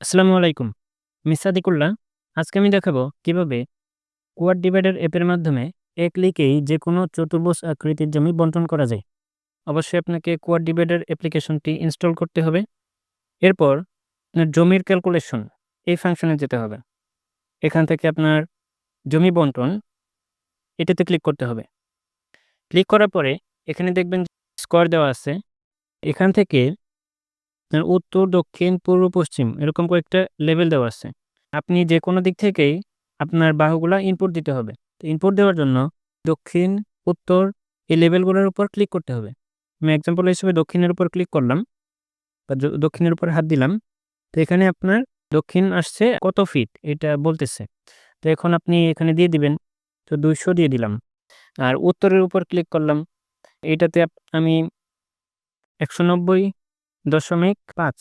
আসসালামু আলাইকুম। মিস সাদিকুল্লাহ আজকে আমি দেখাবো কীভাবে কোয়াড ডিভাইডার অ্যাপের মাধ্যমে এক ক্লিকেই যে কোনো চতুর্ভুজ আকৃতির জমি বন্টন করা যায়। অবশ্যই আপনাকে কোয়াড ডিভাইডার অ্যাপ্লিকেশনটি ইনস্টল করতে হবে। এরপর জমির ক্যালকুলেশন, এই ফাংশনে যেতে হবে। এখান থেকে আপনার জমি বন্টন, এটাতে ক্লিক করতে হবে। ক্লিক করার পরে এখানে দেখবেন স্কোয়ার দেওয়া আছে। এখান থেকে উত্তর, দক্ষিণ, পূর্ব, পশ্চিম এরকম কয়েকটা লেভেল দেওয়া আছে। আপনি যে কোনো দিক থেকেই আপনার বাহুগুলা ইনপুট দিতে হবে। তো ইনপুট দেওয়ার জন্য দক্ষিণ, উত্তর এই লেভেলগুলোর উপর ক্লিক করতে হবে। আমি এক্সাম্পল হিসেবে দক্ষিণের উপর ক্লিক করলাম বা দক্ষিণের উপর হাত দিলাম। তো এখানে আপনার দক্ষিণ আসছে কত ফিট এটা বলতেছে। তো এখন আপনি এখানে দিয়ে দিবেন, তো দুইশো দিয়ে দিলাম। আর উত্তরের উপর ক্লিক করলাম, এটাতে আমি একশো নব্বই দশমিক পাঁচ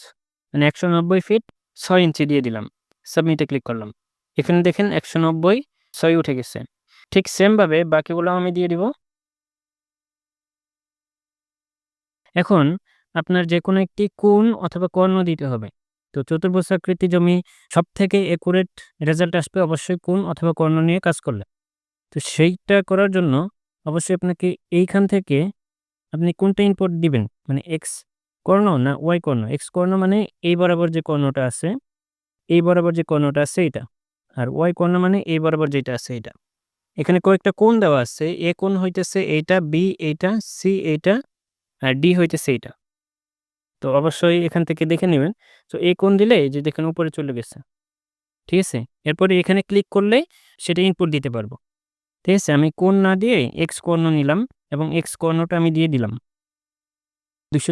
মানে একশো নব্বই ফিট ছয় ইঞ্চি দিয়ে দিলাম। সাবমিটে ক্লিক করলাম। এখানে দেখেন একশো নব্বই ছয় উঠে গেছে। ঠিক সেমভাবে বাকিগুলো আমি দিয়ে দিব। এখন আপনার যে কোনো একটি কোণ অথবা কর্ণ দিতে হবে। তো চতুর্ভুজ আকৃতি জমি সব থেকে একুরেট রেজাল্ট আসবে অবশ্যই কোণ অথবা কর্ণ নিয়ে কাজ করলে। তো সেইটা করার জন্য অবশ্যই আপনাকে এইখান থেকে আপনি কোনটা ইনপুট দিবেন? মানে এক্স কর্ণ না ওয়াই কর্ণ? এক্স কর্ণ মানে এই বরাবর যে কর্ণটা আছে, এই বরাবর যে কর্ণটা আছে এটা আর ওয়াই কর্ণ মানে এই বরাবর যেটা আছে এটা এখানে কয়েকটা কোণ দেওয়া আছে। এ কোণ হইতেছে এইটা বি এইটা সি এইটা, আর ডি হইতেছে এইটা। তো অবশ্যই এখান থেকে দেখে নেবেন। তো এই কোণ দিলে যে দেখেন উপরে চলে গেছে। ঠিক আছে? এরপরে এখানে ক্লিক করলে সেটা ইনপুট দিতে পারব। ঠিক আছে? আমি কোণ না দিয়ে এক্স কর্ণ নিলাম এবং এক্স কর্ণটা আমি দিয়ে দিলাম। দুশো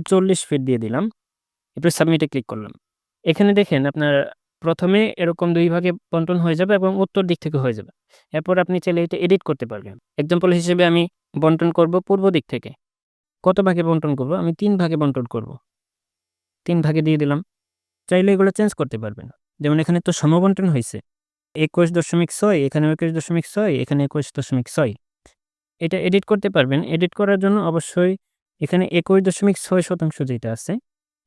ফিট দিয়ে দিলাম। এরপর সাবমিটে ক্লিক করলাম। এখানে দেখেন আপনার প্রথমে এরকম দুই ভাগে বন্টন হয়ে যাবে এবং উত্তর দিক থেকে হয়ে যাবে। এরপর আপনি চাইলে এটা এডিট করতে পারবেন। এক্সাম্পল হিসেবে আমি বন্টন করব পূর্ব দিক থেকে। কত ভাগে বন্টন করব? আমি তিন ভাগে বন্টন করব। তিন ভাগে দিয়ে দিলাম। চাইলে এগুলো চেঞ্জ করতে পারবেন। যেমন এখানে তো সমবন্টন হয়েছে। একুশ দশমিক ছয়, এখানে একুশ দশমিক ছয়, এখানে একুশ দশমিক ছয়। এটা এডিট করতে পারবেন। এডিট করার জন্য অবশ্যই এখানে একুশ দশমিক ছয় শতাংশ যেটা আছে,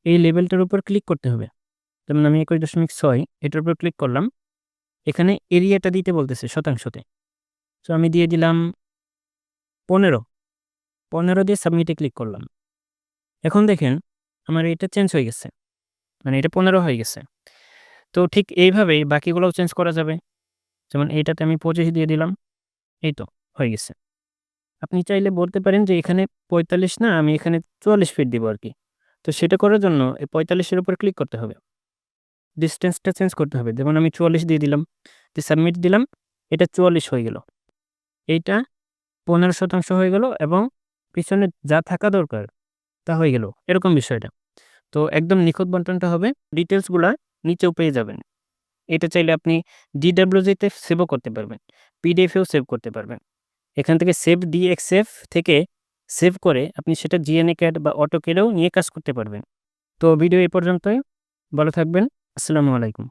এই লেভেলটার উপর ক্লিক করতে হবে। যেমন আমি একুশ দশমিক ছয়, এটার উপর ক্লিক করলাম। এখানে এরিয়াটা দিতে বলতেছে শতাংশতে। তো আমি দিয়ে দিলাম পনেরো। পনেরো দিয়ে সাবমিটে ক্লিক করলাম। এখন দেখেন, আমার এটা চেঞ্জ হয়ে গেছে। মানে এটা পনেরো হয়ে গেছে। তো ঠিক এইভাবেই বাকিগুলোও চেঞ্জ করা যাবে। যেমন এইটাতে আমি পঁচিশ দিয়ে দিলাম, এই তো, হয়ে গেছে। আপনি চাইলে বলতে পারেন যে, এখানে পঁয়তাল্লিশ না, আমি এখানে চুয়াল্লিশ ফিট দিব আর কি তো সেটা করার জন্য এই পঁয়তাল্লিশের উপর ক্লিক করতে হবে। ডিস্টেন্সটা চেঞ্জ করতে হবে। যেমন আমি চুয়াল্লিশ দিয়ে দিলাম, যে সাবমিট দিলাম, এটা চুয়াল্লিশ হয়ে গেল। এইটা পনেরো শতাংশ হয়ে গেল এবং পিছনে যা থাকা দরকার, তা হয়ে গেল। এরকম বিষয়টা। তো একদম নিখুঁত বন্টনটা হবে। ডিটেলসগুলা নিচেও পেয়ে যাবেন। এটা চাইলে আপনি ডিডাব্লিউজিতে সেভও করতে পারবেন। পিডিএফেও সেভ করতে পারবেন। এখান থেকে সেভ ডিএক্সএফ থেকে সেভ করে আপনি সেটা জিএনএ ক্যাড বা অটো ক্যাডেও নিয়ে কাজ করতে পারবেন। তো ভিডিও এ পর্যন্তই। ভালো থাকবেন। আসসালামু আলাইকুম।